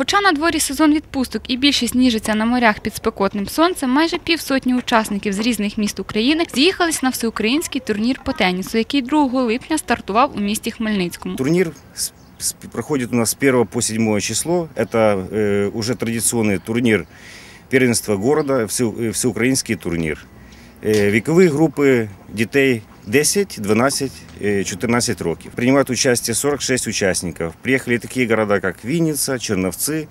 Хоча на дворі сезон відпусток і більшість ніжиться на морях під спекотним сонцем, майже півсотні учасників з різних міст України з'їхались на всеукраїнський турнір по тенісу, який 2 липня стартував у місті Хмельницькому. Турнир с- с- проходит у нас с 1 по 7 число. Это э, уже традиционный турнир первенства города, все- э, всеукраїнський турнір. Э, Вікові групи дітей 10, 12, э, 14 років. Принимают участие 46 участников. Приехали такие города, как Винница, Черновцы,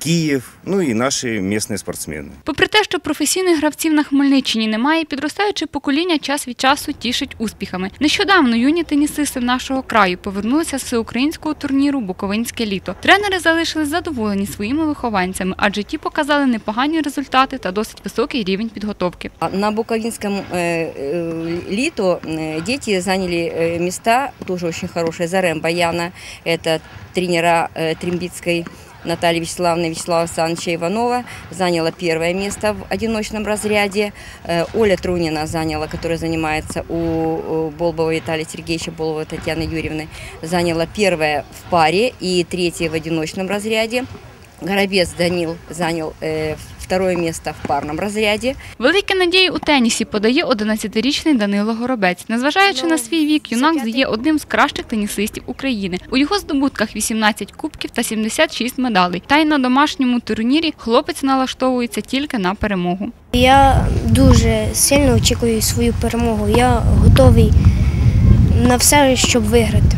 Киев, ну и наши местные спортсмены. Попри те, що професійних гравців на Хмельниччині немає, підростаюче покоління час від часу тішить успіхами. Нещодавно юні тенісисти нашого краю повернулися з всеукраїнського турніру Буковинське літо. Тренери залишились задоволені своїми вихованцями, адже ті показали непогані результати та досить високий рівень підготовки. А На Буковинском э, э, лито э, дети заняли э, места, тоже очень хорошие, Зарем Баяна, это тренера э, Трембицкой Натальи Вячеславовны Вячеслава Александровича Иванова, заняла первое место в одиночном разряде. Э, Оля Трунина заняла, которая занимается у Болбова Виталия Сергеевича, Болбова Татьяны Юрьевны, заняла первое в паре и третье в одиночном разряде. Горобец Данил занял э, второе место в парном разряде. Великі надії у тенісі подає 11-річний Данило Горобець. Незважаючи на свій вік, юнак є одним з кращих тенісистів України. У його здобутках 18 кубків та 76 медалей. Та й на домашньому турнірі хлопець налаштовується тільки на перемогу. Я дуже сильно очікую свою перемогу. Я готовий на все, щоб виграти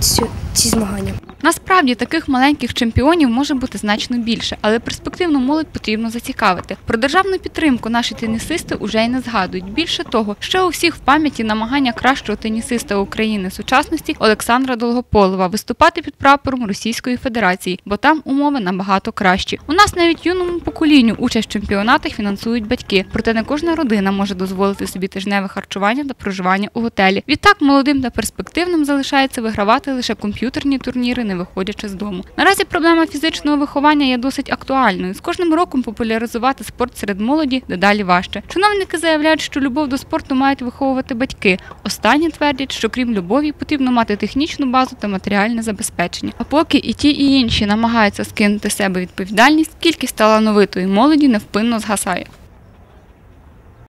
цю, ці змагання. Насправді таких маленьких чемпіонів може бути значно більше, але перспективну молодь потрібно зацікавити. Про державну підтримку наші тенісисти уже й не згадують. Більше того, ще у всіх в пам'яті намагання кращого тенісиста України сучасності Олександра Долгополова виступати під прапором Російської Федерації, бо там умови набагато кращі. У нас навіть юному поколінню участь в чемпіонатах фінансують батьки, проте не кожна родина може дозволити собі тижневе харчування та проживання у готелі. Відтак молодим та перспективним залишається вигравати лише комп'ютерні турніри, не виходячи з дому. Наразі проблема фізичного виховання є досить актуальною. З кожним роком популяризувати спорт серед молоді дедалі важче. Чиновники заявляють, що любов до спорту мають виховувати батьки. Останні твердять, що крім любові потрібно мати технічну базу та матеріальне забезпечення. А поки і ті, і інші намагаються скинути себе відповідальність, кількість талановитої молоді невпинно згасає.